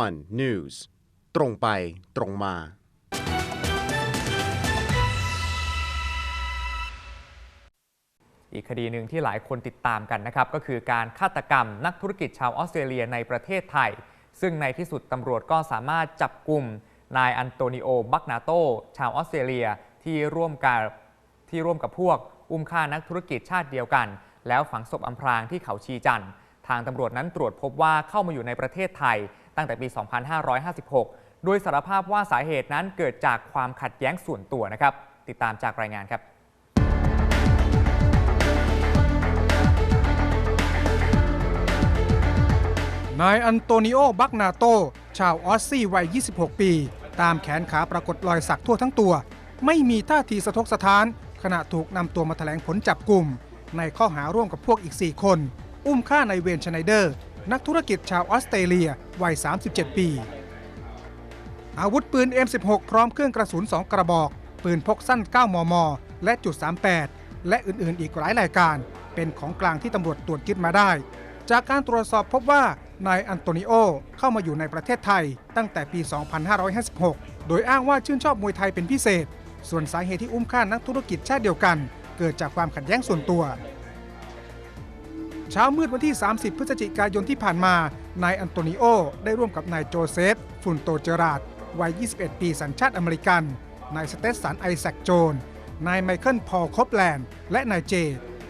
One News ตรงไปตรงมา อีกคดีหนึ่งที่หลายคนติดตามกันนะครับ ก็คือการฆาตกรรมนักธุรกิจชาวออสเตรเลียในประเทศไทย ซึ่งในที่สุดตำรวจก็สามารถจับกลุ่มนายอันโตนิโอ บักนาโต ชาวออสเตรเลียที่ร่วมกับที่ร่วมกับพวก อุ้มฆ่านักธุรกิจชาติเดียวกัน แล้วฝังศพอำพรางที่เขาชีจันทร์ทางตำรวจนั้นตรวจพบว่าเข้ามาอยู่ในประเทศไทย ตั้งแต่ปี 2556 โดยสารภาพว่าสาเหตุนั้นเกิดจากความขัดแย้งส่วนตัวนะครับ ติดตามจากรายงานครับนายอันโตนิโอ บักนาโต ชาวออสซี่วัย 26 ปี ตามแขนขาปรากฏรอยสักทั่วทั้งตัว ไม่มีท่าทีสะทกสะท้าน ขณะถูกนำตัวมาแถลงผลจับกลุ่ม ในข้อหาร่วมกับพวกอีก 4 คน อุ้มฆ่านายเวนชไนเดอร์ นักธุรกิจชาวออสเตรเลียวัย 37 ปี อาวุธปืน M16 พร้อมเครื่องกระสุน 2 กระบอก ปืนพกสั้น 9 มม และจุด 38 และอื่น ๆ อีกหลายรายการ เป็นของกลางที่ตำรวจตรวจยึดมาได้ จากการตรวจสอบพบว่านายอันโตนิโอเข้ามาอยู่ในประเทศไทย ตั้งแต่ปี 2556 โดยอ้างว่าชื่นชอบมวยไทยเป็นพิเศษ ส่วนสาเหตุที่อุ้มฆ่านักธุรกิจชาติเดียวกัน เกิดจากความขัดแย้งส่วนตัว เช้ามืดวันที่ 30 พฤศจิกายนที่ผ่านมา นายอันโตนิโอ ได้ร่วมกับนายโจเซฟ ฟุนโตเจอราดวัย 21 ปีสัญชาติอเมริกัน นายสเตสสันไอแซคโจน นายไมเคิลพอลคอปแลนด์ และนายเจ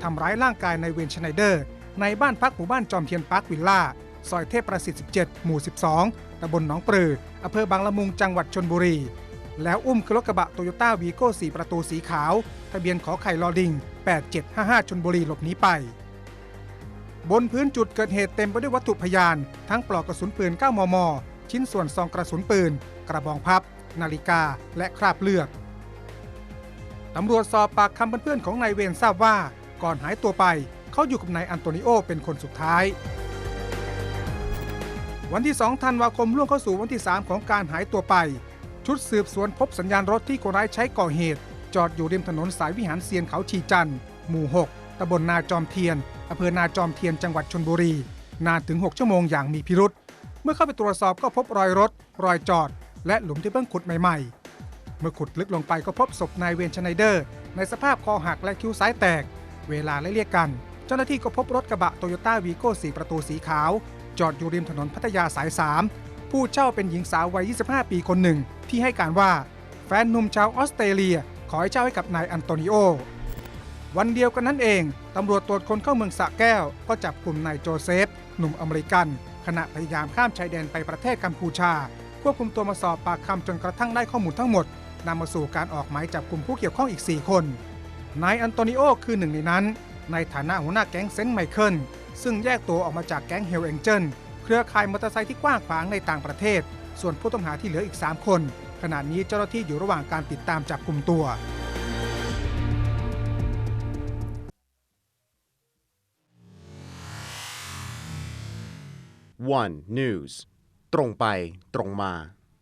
ทำร้ายร่างกายนายเวนชไนเดอร์ ในบ้านพักหมู่บ้านจอมเทียนพาร์ควิลล่า ซอยเทพประสิทธิ์ 17 หมู่ 12 ตำบลหนองปลือ อำเภอบางละมุง จังหวัดชนบุรี แล้วอุ้มขึ้นรถกระบะโตโยต้าวีโก้ 4 ประตูสีขาว ทะเบียนขอไข่ลอดิง 8755 ชนบุรี หลบหนีไป บนพื้นจุดเกิดเหตุเต็มไปด้วยวัตถุพยาน ทั้งปลอกกระสุนปืน 9 มม ชิ้นส่วนซองกระสุนปืน กระบองพับ นาฬิกา และคราบเลือด ตำรวจสอบปากคำเพื่อนๆของนายเวนทราบว่า ก่อนหายตัวไป เขาอยู่กับนายอันโตนิโอเป็นคนสุดท้าย วันที่ 2 ธันวาคมล่วงเข้าสู่วันที่ 3 ของการหายตัวไป ชุดสืบสวนพบสัญญาณรถที่คนร้ายใช้ก่อเหตุ จอดอยู่ริมถนนสายวิหารเซียนเขาชีจันทร์หมู่ 6 ตำบลนาจอมเทียนอำเภอนาจอมเทียนจังหวัดชนบุรี นานถึง 6 ชั่วโมงอย่างมีพิรุษ เมื่อเข้าไปตรวจสอบก็พบรอยรถ รอยจอด และหลุมที่เพิ่งขุดใหม่ๆ เมื่อขุดลึกลงไปก็พบศพนายเวนชไนเดอร์ ในสภาพคอหักและคิ้วซ้ายแตก เวลาไล่เรียกกัน เจ้าหน้าที่ก็พบรถกระบะโตโยต้าวีโก้4ประตูสีขาว จอดอยู่ริมถนนพัทยาสาย 3 ผู้เช่าเป็นหญิงสาววัย 25 ปีคนหนึ่ง ที่ให้การว่าแฟนหนุ่มชาวออสเตรเลียขอให้เช่าให้กับนายอันโตนิโอ วันเดียวกันนั้นเอง ตำรวจตรวจคนเข้าเมืองสระแก้ว ก็จับกลุ่มนายโจเซฟ หนุ่มอเมริกัน ขณะพยายามข้ามชายแดนไปประเทศกัมพูชา ควบคุมตัวมาสอบปากคำจนกระทั่งได้ข้อมูลทั้งหมดนำมาสู่การออกหมายจับกลุ่มผู้เกี่ยวข้องอีก 4 คน นายอันโตนิโอคือหนึ่งในนั้น ในฐานะหัวหน้าแก๊งเซนต์ไมเคิลซึ่งแยกตัวออกมาจากแก๊งเฮลเอ็งเจิลเครือข่ายมอเตอร์ไซค์ที่กว้างขวางในต่างประเทศ ส่วนผู้ต้องหาที่เหลืออีก 3 คน ขณะนี้เจ้าหน้าที่อยู่ระหว่างการติดตามจับกลุ่มตัว One News ตรงไปตรงมา